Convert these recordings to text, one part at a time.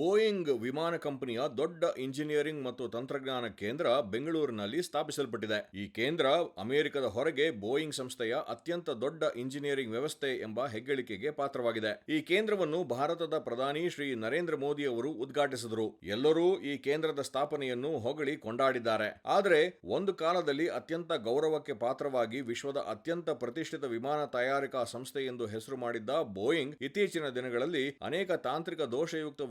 Boeing ವಿಮಾನ ಕಂಪನಿಯ ದೊಡ್ಡ ಇಂಜಿನಿಯರಿಂಗ್ ಮತ್ತು ತಂತ್ರಜ್ಞಾನ ಕೇಂದ್ರ ಬೆಂಗಳೂರಿನಲ್ಲಿ ಸ್ಥಾಪಿಸಲ್ಪಟ್ಟಿದೆ. ಈ ಕೇಂದ್ರ ಅಮೆರಿಕದ ಹೊರಗೆ ಬೋಯಿಂಗ್ ಸಂಸ್ಥೆಯ ಅತ್ಯಂತ ದೊಡ್ಡ ಇಂಜಿನಿಯರಿಂಗ್ ವ್ಯವಸ್ಥೆ ಎಂಬ ಹೆಗ್ಗಳಿಕೆಗೆ ಪಾತ್ರವಾಗಿದೆ. ಈ ಕೇಂದ್ರವನ್ನು ಭಾರತದ ಪ್ರಧಾನಿ ಶ್ರೀ ನರೇಂದ್ರ ಮೋದಿ ಅವರು ಉದ್ಘಾಟಿಸಿದರು. ಎಲ್ಲರೂ ಈ ಕೇಂದ್ರದ ಸ್ಥಾಪನೆಯನ್ನು ಹೊಗಳಿ ಕೊಂಡಾಡಿದ್ದಾರೆ. ಆದರೆ ಒಂದು ಕಾಲದಲ್ಲಿ ಅತ್ಯಂತ ಗೌರವಕ್ಕೆ ಪಾತ್ರವಾಗಿ ವಿಶ್ವದ ಅತ್ಯಂತ ಪ್ರತಿಷ್ಠಿತ ವಿಮಾನ ತಯಾರಿಕಾ ಸಂಸ್ಥೆ ಎಂದು ಹೆಸರು ಮಾಡಿದ್ದ ಬೋಯಿಂಗ್ ಇತ್ತೀಚಿನ ದಿನಗಳಲ್ಲಿ ಅನೇಕ ತಾಂತ್ರಿಕ ದೋಷಯುಕ್ತ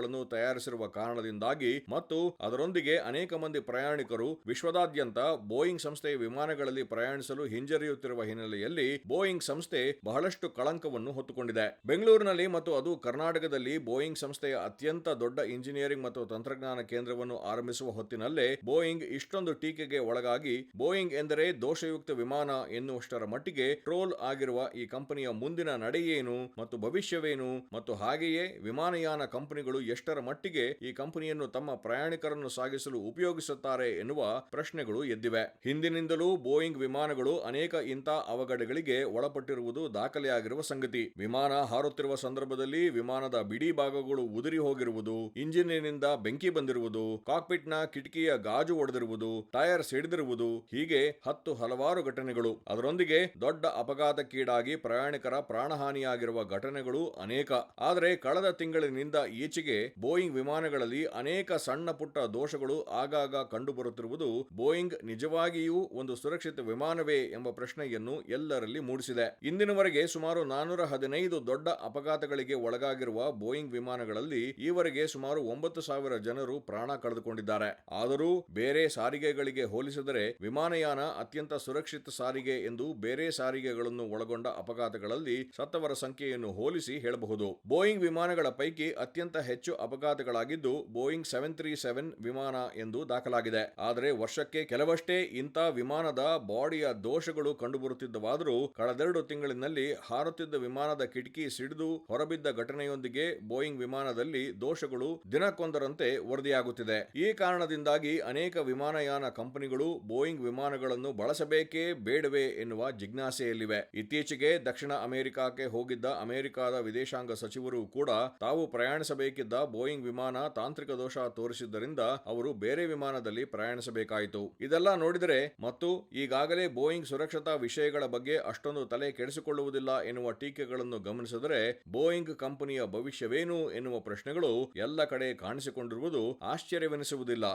ವಿಮಾನಗಳನ್ನು ತಯಾರಿಸಿರುವ ಕಾರಣದಿಂದಾಗಿ ಮತ್ತು ಅದರೊಂದಿಗೆ ಅನೇಕ ಮಂದಿ ಪ್ರಯಾಣಿಕರು ವಿಶ್ವದಾದ್ಯಂತ ಬೋಯಿಂಗ್ ಸಂಸ್ಥೆಯ ವಿಮಾನಗಳಲ್ಲಿ ಪ್ರಯಾಣಿಸಲು ಹಿಂಜರಿಯುತ್ತಿರುವ ಹಿನ್ನೆಲೆಯಲ್ಲಿ ಬೋಯಿಂಗ್ ಸಂಸ್ಥೆ ಬಹಳಷ್ಟು ಕಳಂಕವನ್ನು ಹೊತ್ತುಕೊಂಡಿದೆ. ಬೆಂಗಳೂರಿನಲ್ಲಿ ಮತ್ತು ಅದು ಕರ್ನಾಟಕದಲ್ಲಿ ಬೋಯಿಂಗ್ ಸಂಸ್ಥೆಯ ಅತ್ಯಂತ ದೊಡ್ಡ ಇಂಜಿನಿಯರಿಂಗ್ ಮತ್ತು ತಂತ್ರಜ್ಞಾನ ಕೇಂದ್ರವನ್ನು ಆರಂಭಿಸುವ ಹೊತ್ತಿನಲ್ಲೇ ಬೋಯಿಂಗ್ ಇಷ್ಟೊಂದು ಟೀಕೆಗೆ ಒಳಗಾಗಿ ಬೋಯಿಂಗ್ ಎಂದರೆ ದೋಷಯುಕ್ತ ವಿಮಾನ ಎನ್ನುವಷ್ಟರ ಮಟ್ಟಿಗೆ ಟ್ರೋಲ್ ಆಗಿರುವ ಈ ಕಂಪನಿಯ ಮುಂದಿನ ನಡೆಯೇನು ಮತ್ತು ಭವಿಷ್ಯವೇನು ಮತ್ತು ಹಾಗೆಯೇ ವಿಮಾನಯಾನ ಕಂಪನಿಗಳು ಎಷ್ಟರ ಮಟ್ಟಿಗೆ ಈ ಕಂಪನಿಯನ್ನು ತಮ್ಮ ಪ್ರಯಾಣಿಕರನ್ನು ಸಾಗಿಸಲು ಉಪಯೋಗಿಸುತ್ತಾರೆ ಎನ್ನುವ ಪ್ರಶ್ನೆಗಳು ಎದ್ದಿವೆ. ಹಿಂದಿನಿಂದಲೂ ಬೋಯಿಂಗ್ ವಿಮಾನಗಳು ಅನೇಕ ಇಂಥ ಅವಘಡಗಳಿಗೆ ಒಳಪಟ್ಟಿರುವುದು ದಾಖಲೆಯಾಗಿರುವ ಸಂಗತಿ. ವಿಮಾನ ಹಾರುತ್ತಿರುವ ಸಂದರ್ಭದಲ್ಲಿ ವಿಮಾನದ ಬಿಡಿ ಭಾಗಗಳು ಉದುರಿ ಹೋಗಿರುವುದು, ಇಂಜಿನಿನಿಂದ ಬೆಂಕಿ ಬಂದಿರುವುದು, ಕಾಕ್ಪಿಟ್ನ ಕಿಟಕಿಯ ಗಾಜು ಒಡೆದಿರುವುದು ಟೈರ್ ಸಿಡಿದಿರುವುದು, ಹೀಗೆ ಹತ್ತು ಹಲವಾರು ಘಟನೆಗಳು. ಅದರೊಂದಿಗೆ ದೊಡ್ಡ ಅಪಘಾತಕ್ಕೀಡಾಗಿ ಪ್ರಯಾಣಿಕರ ಪ್ರಾಣಹಾನಿಯಾಗಿರುವ ಘಟನೆಗಳು ಅನೇಕ. ಆದರೆ ಕಳೆದ ತಿಂಗಳಿನಿಂದ ಈಚೆಗೆ ಬೋಯಿಂಗ್ ವಿಮಾನಗಳಲ್ಲಿ ಅನೇಕ ಸಣ್ಣ ಪುಟ್ಟ ದೋಷಗಳು ಆಗಾಗ ಕಂಡುಬರುತ್ತಿರುವುದು ಬೋಯಿಂಗ್ ನಿಜವಾಗಿಯೂ ಒಂದು ಸುರಕ್ಷಿತ ವಿಮಾನವೇ ಎಂಬ ಪ್ರಶ್ನೆಯನ್ನು ಎಲ್ಲರಲ್ಲಿ ಮೂಡಿಸಿದೆ. ಇಂದಿನವರೆಗೆ ಸುಮಾರು ನಾನೂರ ಹದಿನೈದು ದೊಡ್ಡ ಅಪಘಾತಗಳಿಗೆ ಒಳಗಾಗಿರುವ ಬೋಯಿಂಗ್ ವಿಮಾನಗಳಲ್ಲಿ ಈವರೆಗೆ ಸುಮಾರು ಒಂಬತ್ತು ಸಾವಿರ ಜನರು ಪ್ರಾಣ ಕಳೆದುಕೊಂಡಿದ್ದಾರೆ. ಆದರೂ ಬೇರೆ ಸಾರಿಗೆಗಳಿಗೆ ಹೋಲಿಸಿದರೆ ವಿಮಾನಯಾನ ಅತ್ಯಂತ ಸುರಕ್ಷಿತ ಸಾರಿಗೆ ಎಂದು ಬೇರೆ ಸಾರಿಗೆಗಳನ್ನು ಒಳಗೊಂಡ ಅಪಘಾತಗಳಲ್ಲಿ ಸತ್ತವರ ಸಂಖ್ಯೆಯನ್ನು ಹೋಲಿಸಿ ಹೇಳಬಹುದು. ಬೋಯಿಂಗ್ ವಿಮಾನಗಳ ಪೈಕಿ ಅತ್ಯಂತ ಹೆಚ್ಚು ಅಪಘಾತಗಳಾಗಿದ್ದು ಬೋಯಿಂಗ್ ಸೆವೆನ್ ತ್ರೀ ಸೆವೆನ್ ವಿಮಾನ ಎಂದು ದಾಖಲಾಗಿದೆ. ಆದರೆ ವರ್ಷಕ್ಕೆ ಕೆಲವಷ್ಟೇ ಇಂಥ ವಿಮಾನದ ಬಾಡಿಯ ದೋಷಗಳು ಕಂಡುಬರುತ್ತಿದ್ದವಾದರೂ ಕಳೆದೆರಡು ತಿಂಗಳಿನಲ್ಲಿ ಹಾರುತ್ತಿದ್ದ ವಿಮಾನದ ಕಿಟಕಿ ಸಿಡಿದು ಹೊರಬಿದ್ದ ಘಟನೆಯೊಂದಿಗೆ ಬೋಯಿಂಗ್ ವಿಮಾನದಲ್ಲಿ ದೋಷಗಳು ದಿನಕ್ಕೊಂದರಂತೆ ವರದಿಯಾಗುತ್ತಿದೆ. ಈ ಕಾರಣದಿಂದಾಗಿ ಅನೇಕ ವಿಮಾನಯಾನ ಕಂಪನಿಗಳು ಬೋಯಿಂಗ್ ವಿಮಾನಗಳನ್ನು ಬಳಸಬೇಕೇ ಬೇಡವೇ ಎನ್ನುವ ಜಿಜ್ಞಾಸೆಯಲ್ಲಿವೆ. ಇತ್ತೀಚೆಗೆ ದಕ್ಷಿಣ ಅಮೆರಿಕಕ್ಕೆ ಹೋಗಿದ್ದ ಅಮೆರಿಕದ ವಿದೇಶಾಂಗ ಸಚಿವರು ಕೂಡ ತಾವು ಪ್ರಯಾಣಿಸಬೇಕಿದ್ದ ಬೋಯಿಂಗ್ ವಿಮಾನ ತಾಂತ್ರಿಕ ದೋಷ ತೋರಿಸಿದ್ದರಿಂದ ಅವರು ಬೇರೆ ವಿಮಾನದಲ್ಲಿ ಪ್ರಯಾಣಿಸಬೇಕಾಯಿತು. ಇದೆಲ್ಲ ನೋಡಿದರೆ, ಮತ್ತು ಈಗಾಗಲೇ ಬೋಯಿಂಗ್ ಸುರಕ್ಷತಾ ವಿಷಯಗಳ ಬಗ್ಗೆ ಅಷ್ಟೊಂದು ತಲೆ ಕೆಡಿಸಿಕೊಳ್ಳುವುದಿಲ್ಲ ಎನ್ನುವ ಟೀಕೆಗಳನ್ನು ಗಮನಿಸಿದರೆ, ಬೋಯಿಂಗ್ ಕಂಪನಿಯ ಭವಿಷ್ಯವೇನು ಎನ್ನುವ ಪ್ರಶ್ನೆಗಳು ಎಲ್ಲ ಕಡೆ ಕಾಣಿಸಿಕೊಂಡಿರುವುದು ಆಶ್ಚರ್ಯವೆನಿಸುವುದಿಲ್ಲ.